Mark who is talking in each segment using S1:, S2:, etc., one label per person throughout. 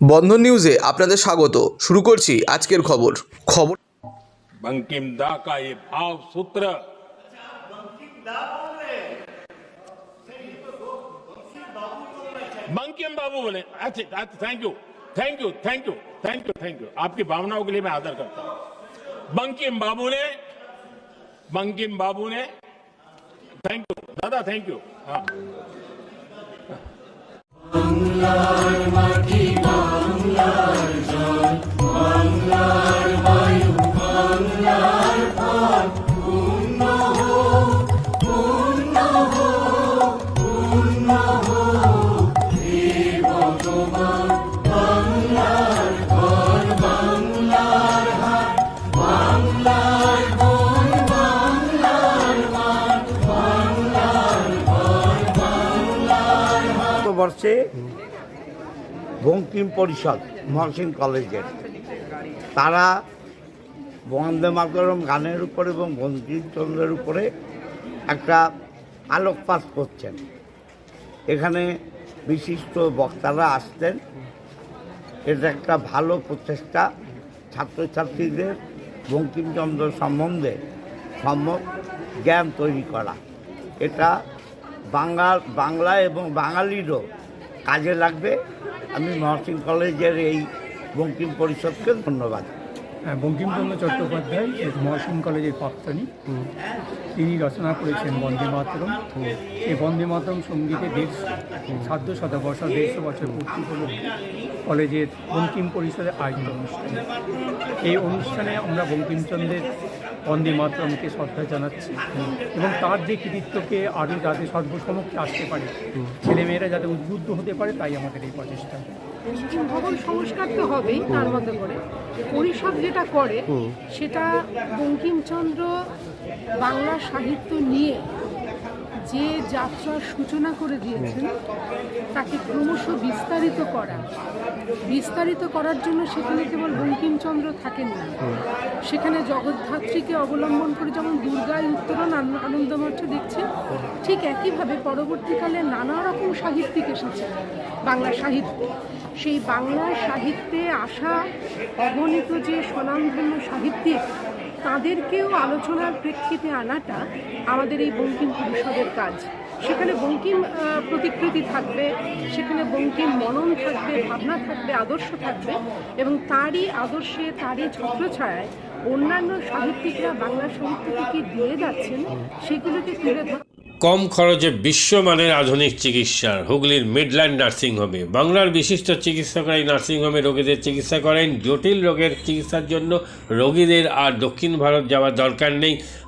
S1: বন্ধন নিউজে আপনাদের স্বাগত শুরু করছি আজকের খবর খবর
S2: बंकिम दा का ये भाव सूत्र बंकिम बाबू बोले अच्छा thank you thank you thank you thank you thank you आपकी भावनाओं के लिए मैं आदर करता हूं बंकिम बाबू ने बंकिम बाबू ने थैंक यू दादा थैंक यू हाँ
S3: বর্ষে বঙ্কিম পরিষদ মহসিন কলেজের। তারা বন্দে মাতরম গানের উপরে এবং বঙ্কিমচন্দ্রের উপরে একটা আলোকপাত করছেন। এখানে বিশিষ্ট বক্তারা আসতেন এটা একটা ভালো প্রচেষ্টা। ছাত্রছাত্রীদের বঙ্কিমচন্দ্র সম্বন্ধে সম্যক জ্ঞান তৈরি করা। এটা বাংলা বাংলা এবং বাঙালিরও কাজে লাগবে। আমি মহসিন কলেজের এই বঙ্কিম পরিষদকে ধন্যবাদ।
S4: হ্যাঁ, বঙ্কিমচন্দ্র চট্টোপাধ্যায় মহসিন কলেজের প্রাক্তনী তিনি রচনা করেছেন বন্দে মাতরম। এই বন্দে মাতরম সঙ্গীতে দেড়শো সাধ্য শতবর্ষ দেড়শো বছর পূর্তি উপলক্ষে কলেজের বঙ্কিম পরিষদের আয়োজিত অনুষ্ঠান। এই অনুষ্ঠানে আমরা বঙ্কিমচন্দ্রের বন্দে মাতরমকে শ্রদ্ধা জানাচ্ছি এবং তার যে কৃতিত্বকে আরও যাতে সর্বসমক্ষে আসতে পারে ছেলেমেয়েরা যাতে উদ্বুদ্ধ হতে পারে তাই আমাদের এই প্রচেষ্টা।
S5: ভবন সংস্কার তো হবেই তার মতো করে। পরিষদ যেটা করে সেটা বঙ্কিমচন্দ্র বাংলা সাহিত্য নিয়ে যে যাত্রার সূচনা করে দিয়েছেন তাকে ক্রমশ বিস্তারিত করা। বিস্তারিত করার জন্য সেখানে কেবল বঙ্কিমচন্দ্র থাকেন না। সেখানে জগদ্ধাত্রীকে অবলম্বন করে যেমন দুর্গায় উত্তরণ আন- আনন্দমঠ দেখছে ঠিক একইভাবে পরবর্তীকালে নানা রকম সাহিত্যিক এসেছে বাংলা সাহিত্যে। সেই বাংলা সাহিত্যে আসা অগণিত যে স্বনামধন্য সাহিত্যিক তাদেরকেও আলোচনার প্রেক্ষিতে আনাটা আমাদের এই বঙ্কিম পরিষদের কাজ। সেখানে বঙ্কিম প্রতিকৃতি থাকবে, সেখানে বঙ্কিম মনন থাকবে, ভাবনা থাকবে, আদর্শ থাকবে এবং তারই আদর্শে, তারই ছত্রছায়ায় অন্যান্য সাহিত্যিকরা, বাংলা সাহিত্যকে কি দিয়ে যাচ্ছেন, সেগুলোকে তুলে ধরা
S6: কম খরচে বিশ্বমানের আধুনিক চিকিৎসার। হুগলির মিডল্যান্ড নার্সিংহোমে। বাংলার বিশিষ্ট চিকিৎসকরা এই নার্সিংহোমে রোগীদের চিকিৎসা করেন। জটিল রোগের চিকিৎসার জন্য রোগীদের আর দক্ষিণ ভারত যাওয়ার দরকার নেই।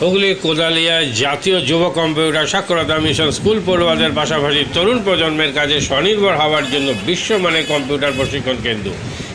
S6: কোদালিয়া কোদালিয়ায় জাতীয় যুব কম্পিউটার সাক্ষরতা মিশন স্কুল পড়ুয়াদের পাশাপাশি তরুণ প্রজন্মের কাজে স্বনির্ভর হওয়ার জন্য বিশ্বমানের কম্পিউটার প্রশিক্ষণ কেন্দ্র।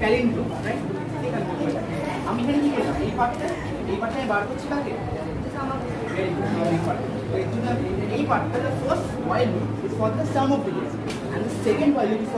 S7: ট্যালেন্ট রাইট আমি এখানে কি করলাম এই পার্টটা এই পার্টটা বার করছি কাকে এই পার্টটা while loop is for the sum of digits and the second loop is